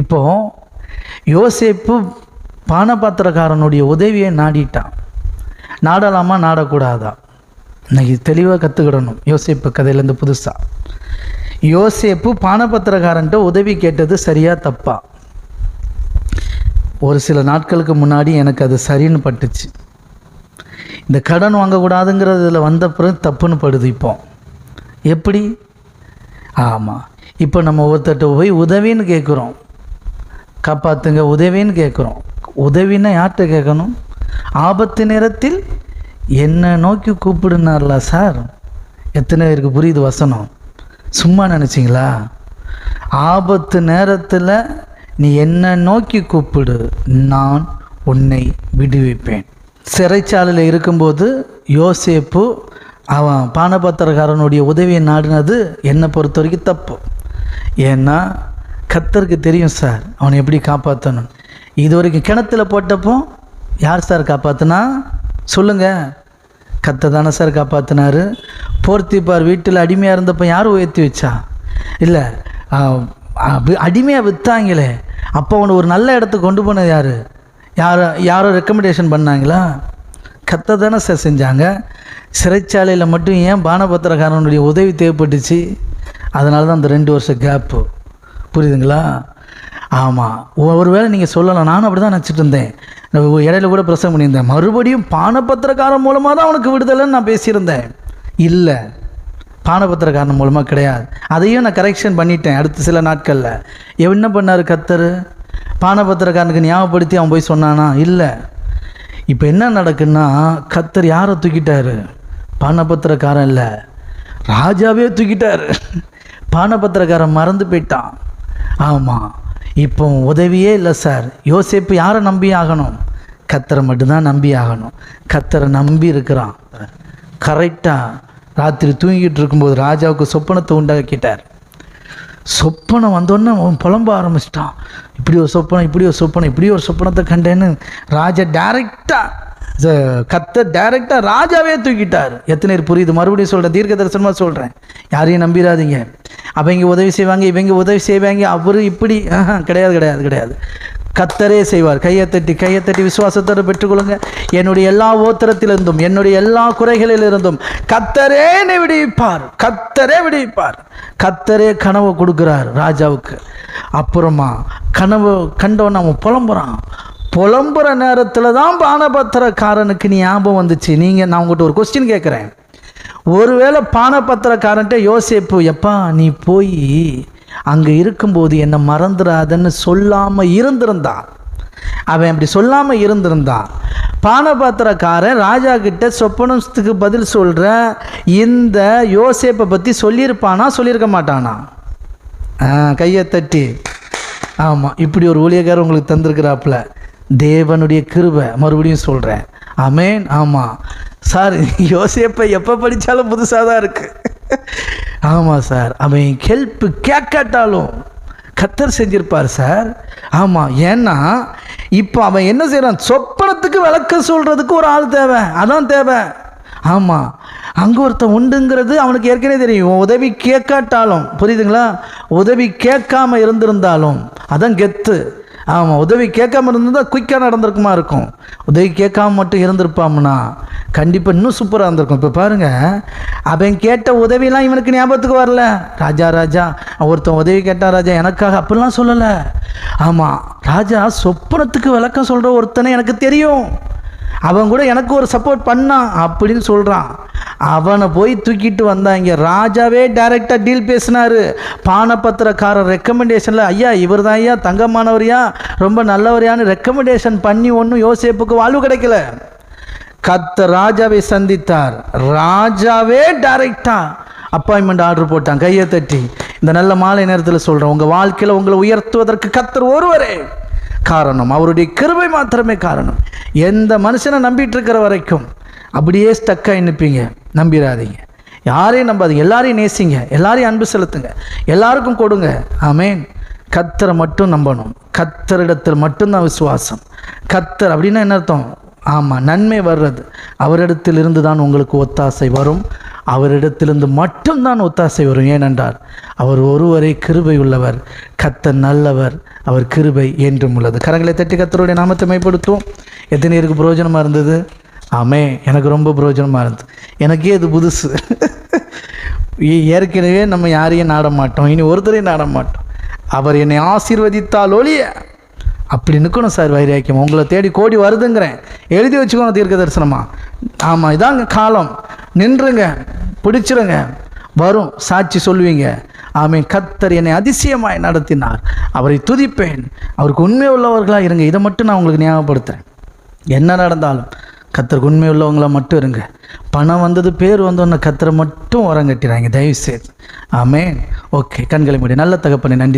இப்போ யோசேப்பு பானபாத்திரக்காரனுடைய உதவியை நாடிட்டான். நாடலாமா? நாடக்கூடாதா? இன்னைக்கு தெளிவாக கற்றுக்கிடணும் யோசேப்பு கதையிலேருந்து புதுசாக யோசேப்பு பானபத்திரக்காரன்ட்ட உதவி கேட்டது சரியா தப்பா? ஒரு சில நாட்களுக்கு முன்னாடி எனக்கு அது சரின்னு பட்டுச்சு. இந்த கடன் வாங்கக்கூடாதுங்கிறதுல வந்த பிறகு தப்புன்னு படுது இப்போ. எப்படி? ஆமாம் இப்போ நம்ம ஒருத்தட்ட போய் உதவின்னு கேட்குறோம் காப்பாற்றுங்க உதவின்னு கேட்குறோம் உதவின்னா யார்கிட்ட கேட்கணும்? ஆபத்து நேரத்தில் என்னை நோக்கி கூப்பிடுனார்ல சார்? எத்தனை பேருக்கு புரியுது வசனம்? சும்மா நினச்சிங்களா? ஆபத்து நேரத்தில் நீ என்னை நோக்கி கூப்பிடு நான் உன்னை விடுவிப்பேன். சிறைச்சாலையில் இருக்கும்போது யோசேப்பு அவன் பானபத்திரக்காரனுடைய உதவியை நாடினது என்னை பொறுத்த வரைக்கும் தப்பு. ஏன்னா கத்தருக்கு தெரியும் சார். அவனை எப்படி காப்பாற்றணும் இது வரைக்கும் கிணத்துல போட்டப்போ யார் சார் காப்பாற்றினா சொல்லுங்கள் கத்தை தானே சார் காப்பாற்றினாரு போர்த்திப்பார் வீட்டில் அடிமையாக இருந்தப்போ யார் உயர்த்தி வச்சா? இல்லை அடிமையாக விற்றாங்களே அப்போ அவனை ஒரு நல்ல இடத்துக்கு கொண்டு போனது யார்? யாரோ யாரோ ரெக்கமெண்டேஷன் பண்ணாங்களா? கத்தை தானே சார் செஞ்சாங்க. சிறைச்சாலையில் மட்டும் ஏன் பானபத்திரக்காரனுடைய உதவி தேவைப்பட்டுச்சு? அதனால தான் அந்த ரெண்டு வருஷம் கேப்பு புரியுதுங்களா? ஆமாம் ஒருவேளை நீங்கள் சொல்லலாம் நானும் அப்படி தான் நினச்சிட்டு இருந்தேன். இடையில கூட பிரசவம் பண்ணியிருந்தேன். மறுபடியும் பானபத்திரக்காரன் மூலமாக தான் அவனுக்கு விடுதலைன்னு நான் பேசியிருந்தேன். இல்லை. பானபத்திரக்காரன் மூலமாக கிடையாது. அதையும் நான் கரெக்ஷன் பண்ணிட்டேன் அடுத்த சில நாட்களில். என்ன பண்ணார் கத்தர் பானபத்திரக்காரனுக்கு ஞாபகப்படுத்தி அவன் போய் சொன்னானா? இல்லை. இப்போ என்ன நடக்குன்னா கத்தர் யாரை தூக்கிட்டாரு? பானபத்திரக்காரன் இல்லை. ராஜாவே தூக்கிட்டாரு. பானபத்திரக்காரன் மறந்து போயிட்டான். ஆமாம் இப்போ உதவியே இல்லை சார். யோசிப்பு யாரை நம்பி ஆகணும்? கத்தரை மட்டும்தான் நம்பி ஆகணும். கத்தரை நம்பி இருக்கிறான். கரெக்டாக ராத்திரி தூங்கிட்டு இருக்கும்போது ராஜாவுக்கு சொப்பனத்தை உண்டாக்கிட்டார். சொப்பனம் வந்தோடனே அவன் புலம்ப ஆரம்பிச்சிட்டான். இப்படி ஒரு சொப்பனம் இப்படி ஒரு சொப்பனம் இப்படி ஒரு சொப்பனத்தை கண்டேன்னு ராஜா டைரெக்டாக கத்த டைரெக்டாக ராஜாவே தூக்கிட்டார். எத்தனை பேர் புரியுது? மறுபடியும் சொல்கிறேன் தீர்க்க தரிசனமாக சொல்கிறேன் யாரையும் நம்பிடாதீங்க அவங்க உதவி செய்வாங்க இவங்க உதவி செய்வாங்க அவரு இப்படி கிடையாது கிடையாது கிடையாது. கத்தரே செய்வார். கையை தட்டி கையை தட்டி விசுவாசத்தோடு பெற்றுக்கொள்ளுங்க. என்னுடைய எல்லா ஓத்திரத்திலிருந்தும் என்னுடைய எல்லா குறைகளிலிருந்தும் கத்தரே விடுவிப்பார். கத்தரே விடுவிப்பார். கத்தரே கனவு கொடுக்குறார் ராஜாவுக்கு. அப்புறமா கனவு கண்டவன் அவன் புலம்புறான். புலம்புற நேரத்தில் தான் பானபத்திரக்காரனுக்கு ஞாபகம் வந்துச்சு. நீங்கள் நான் உங்கள்கிட்ட ஒரு கொஸ்டின் கேட்குறேன். ஒருவேளை பானபத்திரக்காரன்ட்ட யோசிப்பு எப்பா நீ போய் அங்கே இருக்கும்போது என்னை மறந்துடாதன்னு சொல்லாமல் இருந்திருந்தான் அவன் அப்படி சொல்லாமல் இருந்திருந்தான் பானபாத்திரக்காரன் ராஜா கிட்ட சொப்பனத்துக்கு பதில் சொல்கிற இந்த யோசேப்பை பற்றி சொல்லியிருப்பானா சொல்லியிருக்க மாட்டானா? கையை தட்டி. ஆமாம் இப்படி ஒரு ஊழியக்காரர் உங்களுக்கு தந்திருக்கிறாப்புல. தேவனுடைய கிருபை. மறுபடியும் சொல்கிறேன் அமேன் ஆமாம் சார் யோசிப்பை எப்போ படித்தாலும் புதுசாக தான் இருக்குது ஆமாம் சார். அவன் ஹெல்ப் கேட்காட்டாலும் கத்தர் செஞ்சிருப்பார் சார். ஆமாம் ஏன்னா இப்போ அவன் என்ன செய்கிறான் சொப்பனத்துக்கு விளக்கம் சொல்கிறதுக்கு ஒரு ஆள் தேவை. அதான் தேவை. ஆமாம் அங்கே ஒருத்தன் உண்டுங்கிறது அவனுக்கு ஏற்கனவே தெரியும். உதவி கேட்காட்டாலும் புரியுதுங்களா? உதவி கேட்காம இருந்திருந்தாலும் அதான் கெத்து. ஆமாம் உதவி கேட்காம இருந்திருந்தால் குயிக்காக நடந்திருக்குமா இருக்கும். உதவி கேட்காம மட்டும் இருந்திருப்பாம்னா கண்டிப்பாக இன்னும் சூப்பராக இருந்திருக்கும். இப்போ பாருங்கள் அவன் கேட்ட உதவிலாம் இவனுக்கு ஞாபகத்துக்கு வரல. ராஜா ராஜா ஒருத்தன் உதவி கேட்டான் ராஜா எனக்காக அப்படிலாம் சொல்லலை. ஆமாம் ராஜா சொப்பனத்துக்கு விளக்கம் சொல்கிற ஒருத்தனை எனக்கு தெரியும். அவன் கூட எனக்கு ஒரு சப்போர்ட் பண்ணான் அப்படின்னு சொல்கிறான் அவனை போய் தூக்கிட்டு வந்தாங்க. ராஜாவே டைரெக்டாக டீல் பேசினார். பானப்பத்திரக்காரர் ரெக்கமெண்டேஷனில் ஐயா இவர் தான் ஐயா தங்கமானவரியா ரொம்ப நல்லவரியான்னு ரெக்கமெண்டேஷன் பண்ணி ஒன்றும் யோசேப்புக்கு வாழ்வு கிடைக்கல. கத்த ராஜாவை சந்தித்தார். ராஜாவே டைரெக்டாக அப்பாயின்மெண்ட் ஆர்டர் போட்டான். கையை தட்டி இந்த நல்ல மாலை நேரத்தில் சொல்கிறேன் உங்கள் வாழ்க்கையில் உங்களை உயர்த்துவதற்கு கத்தர் ஒருவரே. காரணம் அவருடைய கிருபை மாத்திரமே காரணம். எந்த மனுஷனை நம்பிட்டு இருக்கிற வரைக்கும் அப்படியே ஸ்டக்காக நிற்பீங்க நம்பிடாதீங்க யாரையும் நம்பாதீங்க. எல்லாரையும் நேசிங்க. எல்லாரையும் அன்பு செலுத்துங்க. எல்லாருக்கும் கொடுங்க. ஆமேன். கத்தரை மட்டும் நம்பணும். கத்தரிடத்தில் மட்டும்தான் விசுவாசம். கத்தர் அப்படின்னா என்ன அர்த்தம்? ஆமாம் நன்மை வர்றது. அவரிடத்திலிருந்து தான் உங்களுக்கு ஒத்தாசை வரும். அவரிடத்திலிருந்து மட்டும்தான் ஒத்தாசை வரும். ஏனென்றால் அவர் ஒருவரே கிருபை உள்ளவர். கத்தர் நல்லவர். அவர் கிருபை என்றும் உள்ளது. கரங்களை தட்டி கத்தருடைய நாமத்தை மேம்படுத்துவோம் எத்தனை பேருக்கு பிரயோஜனமாக இருந்தது? ஆமே எனக்கு ரொம்ப பிரயோஜனமாக இருந்தது. எனக்கே இது புதுசு. ஏற்கனவே நம்ம யாரையும் நாட மாட்டோம். இனி ஒருத்தரையும் நாட மாட்டோம். அவர் என்னை ஆசீர்வதித்தால் ஒழிய அப்படி நிற்கணும் சார் வைராக்கியம். உங்களை தேடி கோடி வருதுங்கிறேன். எழுதி வச்சுக்கோங்க தீர்க்க தரிசனமா. ஆமாம் இதாங்க காலம். நின்றுங்க பிடிச்சிருங்க. வரும் சாட்சி சொல்லுவீங்க. ஆமென் கத்தர் என்னை அதிசயமாய் நடத்தினார். அவரை துதிப்பேன். அவருக்கு உண்மை உள்ளவர்களாக இருங்க. இதை மட்டும் நான் உங்களுக்கு ஞாபகப்படுத்துகிறேன் என்ன நடந்தாலும். கத்தருக்கு உண்மை உள்ளவங்களா மட்டும் இருங்க. பணம் வந்தது பேர் வந்தோன்னு கத்தரை மட்டும் உரம் கட்டிடுறாங்க தயவு செய்து ஓகே கண்களை மூடி. நல்ல தகப்பனை நன்றி.